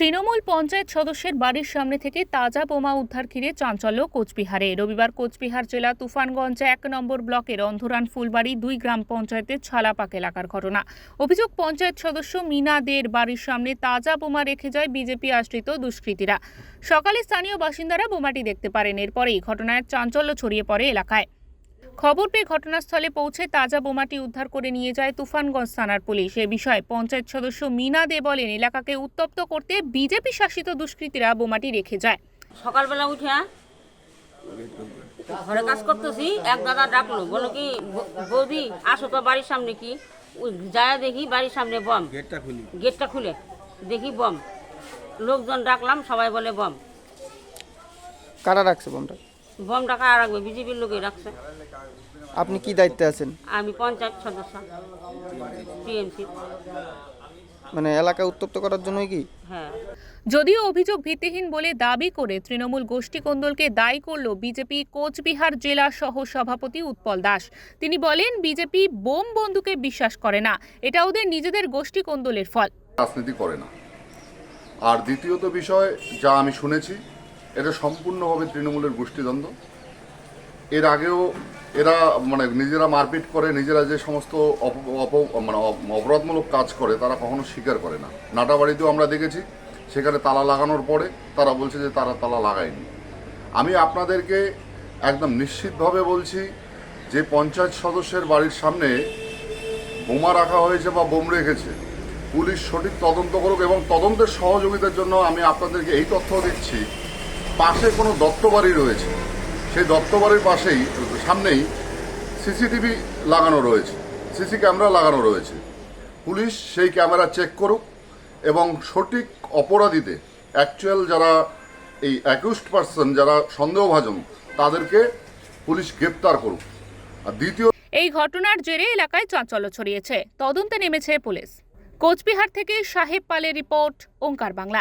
তৃণমূল পঞ্চায়েত সদস্যের বাড়ির সামনে থেকে তাজা বোমা উদ্ধার ঘিরে চাঞ্চল্য কোচবিহারে। রবিবার কোচবিহার জেলা তুফানগঞ্জ এক নম্বর ব্লকের অন্ধরান ফুলবাড়ি দুই গ্রাম পঞ্চায়েতের ছালাপাক এলাকার ঘটনা। অভিযোগ, পঞ্চায়েত সদস্য মিনা দের বাড়ির সামনে তাজা বোমা রেখে যায় বিজেপি আশ্রিত দুষ্কৃতীরা। সকালে স্থানীয় বাসিন্দারা বোমাটি দেখতে পারেন। এরপরেই ঘটনায় চাঞ্চল্য ছড়িয়ে পড়ে এলাকায়। খবর পেয়ে ঘটনাস্থলে পৌঁছে তাজা বোমাটি উদ্ধার করে নিয়ে যায় তুফানগঞ্জ থানার পুলিশ। এ বিষয়ে পঞ্চায়েত সদস্য মিনা দে বলেন এলাকাকে উত্তপ্ত করতে বিজেপি শাসিত দুষ্কৃতীরা বোমাটি রেখে যায়। সকালবেলা উঠে ঘরে কাজ করতেছি এক দাদা ডাকলো বলো কি বৌদি আসো তো বাড়ির সামনে কি? যায় দেখি বাড়ির সামনে বম। গেটটা খুলি। গেটটা খুলে দেখি বম। লোকজন ডাকলাম সবাই বলে বম। কারা রাখছে বোমটা? বম ডাকা আর রাখবে বিজেপির লোকই রাখছে। আপনি কি দায়িত্বে আছেন? আমি পঞ্চায়েত সদস্য টিএমসি। মানে এলাকা উত্তপ্ত করার জন্যই কি? হ্যাঁ। যদিও অভিযোগ ভিত্তিহীন বলে দাবি করে তৃণমূল গোষ্ঠী কোন্দলকে দায়ী করল বিজেপি কোচবিহার জেলা সহ সভাপতি উৎপল দাস। তিনি বলেন বিজেপি বোম বন্ধুকে বিশ্বাস করে না। এটা ওদের নিজেদের গোষ্ঠী কোন্দলের ফল। রাজনীতি করে না। আর দ্বিতীয়ত বিষয় যা আমি শুনেছি এটা সম্পূর্ণভাবে তৃণমূলের গোষ্ঠীদ্বন্দ্ব। এর আগেও এরা মানে নিজেরা মারপিট করে, নিজেরা যে সমস্ত অপ- মানে অপ- অপরাধমূলক কাজ করে, তারা কখনো স্বীকার করে না। নাটাবাড়িতেও আমরা দেখেছি, সেখানে তালা লাগানোর পরে তারা বলছে যে তারা তালা লাগায়নি। আমি আপনাদেরকে একদম নিশ্চিতভাবে বলছি, যে পঞ্চায়েত সদস্যের বাড়ির সামনে বোমা রাখা হয়েছে বা বোম রেখেছে, পুলিশ সঠিক তদন্ত করুক এবং তদন্তের সহযোগিতার জন্য আমি আপনাদেরকে এই তথ্য দিচ্ছি। পাশে কোনো দত্তবাড়ি রয়েছে। সেই দত্তবাড়ির পাশেই, সামনেই সিসিটিভি লাগানো রয়েছে। সিসি ক্যামেরা লাগানো রয়েছে। পুলিশ সেই ক্যামেরা চেক করুক এবং সঠিক অপরাধীতে অ্যাকচুয়াল যারা এই অ্যাকিউজড পার্সন যারা সন্দেহভাজন, তাদেরকে পুলিশ গ্রেপ্তার করুক। আর দ্বিতীয় এই ঘটনার জেরে এলাকায় চাঞ্চল্য ছড়িয়েছে। তদন্তে নেমেছে পুলিশ। কোচবিহার থেকে সাহেব পালের রিপোর্ট, ওঙ্কার বাংলা।